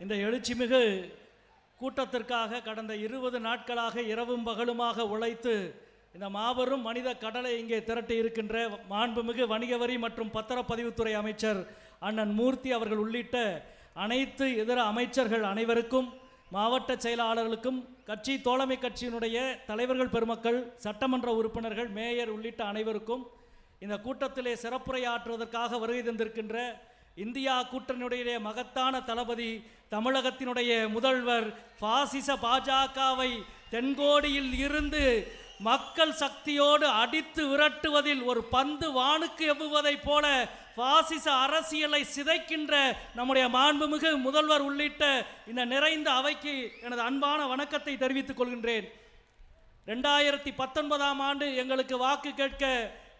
இந்த எழுச்சிமிகு கூட்டத்திற்காக கடந்த இருபது நாட்களாக இரவும் பகலுமாக உழைத்து இந்த மாபெரும் மனித கடலை இங்கே திரட்டி இருக்கின்ற மாண்புமிகு வணிக வரி மற்றும் பத்திரப்பதிவுத்துறை அமைச்சர் அண்ணன் மூர்த்தி அவர்கள் உள்ளிட்ட அனைத்து இதர அமைச்சர்கள் அனைவருக்கும் மாவட்ட செயலாளர்களுக்கும் கட்சி தோழமை கட்சியினுடைய தலைவர்கள் பெருமக்கள் சட்டமன்ற உறுப்பினர்கள் மேயர் உள்ளிட்ட அனைவருக்கும் இந்த கூட்டத்திலே சிறப்புரையாற்றுவதற்காக வருகை தந்திருக்கின்ற இந்தியா கூட்டணியுடைய மகத்தான தளபதி தமிழகத்தினுடைய முதல்வர் பாசிச பாஜகவை தென்கோடியில் இருந்து மக்கள் சக்தியோடு அடித்து விரட்டுவதில் ஒரு பந்து வானுக்கு எவ்வுவதைப் போல பாசிச அரசியலை சிதைக்கின்ற நம்முடைய மாண்புமிகு முதல்வர் உள்ளிட்ட இந்த நிறைந்த அவைக்கு எனது அன்பான வணக்கத்தை தெரிவித்துக் கொள்கின்றேன். ரெண்டாயிரத்தி பத்தொன்பதாம் ஆண்டு எங்களுக்கு வாக்கு கேட்க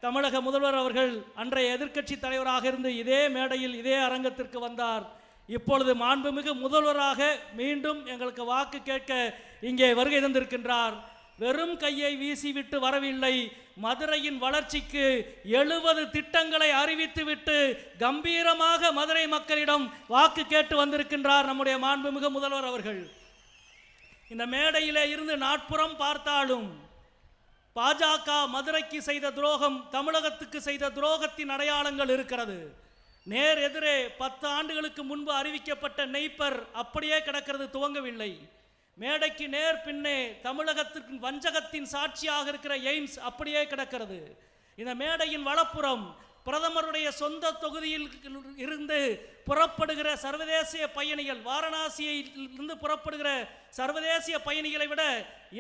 தமிழக முதல்வர் அவர்கள் அன்றைய எதிர்க்கட்சி தலைவராக இருந்து இதே மேடையில் இதே அரங்கத்திற்கு வந்தார். இப்பொழுது மாண்புமிகு முதல்வராக மீண்டும் எங்களுக்கு வாக்கு கேட்க இங்கே வருகை தந்திருக்கின்றார். வெறும் கையை வீசிவிட்டு வரவில்லை. மதுரையின் வளர்ச்சிக்கு எழுபது திட்டங்களை அறிவித்துவிட்டு கம்பீரமாக மதுரை மக்களிடம் வாக்கு கேட்டு வந்திருக்கின்றார் நம்முடைய மாண்புமிகு முதல்வர் அவர்கள். இந்த மேடையிலே இருந்து நாட்புறம் பார்த்தாலும் பாஜக மதுரைக்கு செய்த துரோகம் தமிழகத்துக்கு செய்த துரோகத்தின் அடையாளங்கள் இருக்கிறது. நேர் எதிரே பத்து ஆண்டுகளுக்கு முன்பு அறிவிக்கப்பட்ட நெய்ப்பர் அப்படியே கிடக்கிறது துவங்கவில்லை. மேடைக்கு நேர் பின்னே தமிழகத்திற்கு வஞ்சகத்தின் சாட்சியாக இருக்கிற எய்ம்ஸ் அப்படியே கிடக்கிறது. இந்த மேடையின் வலப்புறம் பிரதமருடைய சொந்த தொகுதியில் இருந்து புறப்படுகிற சர்வதேசிய பயணிகள் வாரணாசியில் இருந்து புறப்படுகிற சர்வதேசிய பயணிகளை விட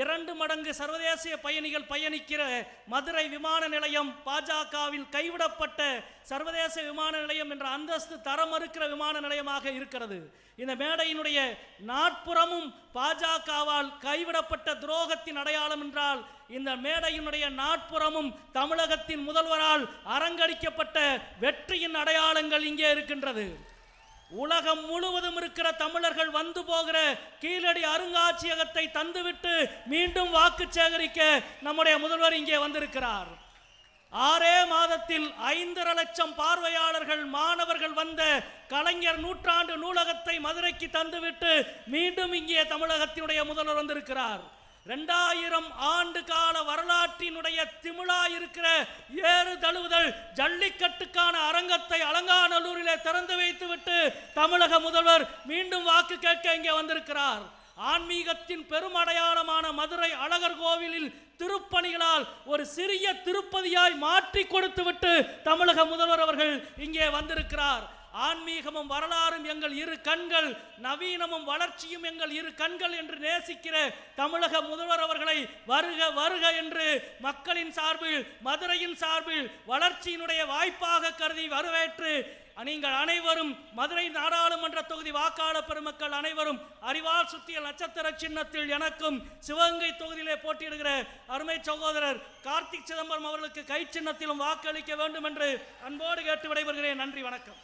இரண்டு மடங்கு சர்வதேசிய பயணிகள் பயணிக்கிற மதுரை விமான நிலையம் பாஜகவில் கைவிடப்பட்ட சர்வதேச விமான நிலையம் என்ற அந்தஸ்து தர மறுக்கிற விமான நிலையமாக இருக்கிறது. இந்த மேடையினுடைய நாட்புறமும் பாஜகவால் கைவிடப்பட்ட துரோகத்தின் அடையாளம் என்றால் இந்த மேடையினுடைய நாட்புறமும் தமிழகத்தின் முதல்வரால் அரங்கடிக்கப்பட்ட வெற்றியின் அடையாளங்கள் இங்கே இருக்கின்றது. உலகம் முழுவதும் இருக்கிற தமிழர்கள் வந்து போகிற கீழடி அருங்காட்சியகத்தை தந்துவிட்டு மீண்டும் வாக்கு சேகரிக்க நம்முடைய முதல்வர் இங்கே வந்திருக்கிறார். ஆறே மாதத்தில் ஐந்தரை லட்சம் பார்வையாளர்கள் மாணவர்கள் வந்த கலைஞர் நூற்றாண்டு நூலகத்தை மதுரைக்கு தந்துவிட்டு மீண்டும் இங்கே தமிழகத்தினுடைய முதல்வர் வந்திருக்கிறார். ரெண்டாயிரம் ஆண்டு கால வரலாற்றினுடைய திமிழா இருக்கிற ஏறு தழுவுதல் ஜல்லிக்கட்டுக்கான அரங்கத்தை அலங்காநல்லூரிலே திறந்து வைத்துவிட்டு தமிழக முதல்வர் மீண்டும் வாக்கு கேட்க இங்கே வந்திருக்கிறார். ஆன்மீகத்தின் பெரும் அடையாளமான மதுரை அழகர் கோவிலில் திருப்பணிகளால் ஒரு சிறிய திருப்பதியாய் மாற்றி கொடுத்துவிட்டு தமிழக முதல்வர் அவர்கள் இங்கே வந்திருக்கிறார். ஆன்மீகமும் வரலாறும் எங்கள் இரு கண்கள் நவீனமும் வளர்ச்சியும் எங்கள் இரு கண்கள் என்று நேசிக்கிற தமிழக முதல்வர் அவர்களை வருக வருக என்று மக்களின் சார்பில் மதுரையின் சார்பில் வளர்ச்சியினுடைய வாய்ப்பாக கருதி வரவேற்று நீங்கள் அனைவரும் மதுரை நாடாளுமன்ற தொகுதி வாக்காளர் பெருமக்கள் அனைவரும் அறிவால் சுத்திய நட்சத்திர சின்னத்தில் எனக்கும் சிவகங்கை தொகுதியிலே போட்டியிடுகிற அருமை சகோதரர் கார்த்திக் சிதம்பரம் அவர்களுக்கு கை சின்னத்திலும் வாக்களிக்க வேண்டும் என்று அன்போடு கேட்டு விடைபெறுகிறேன். நன்றி வணக்கம்.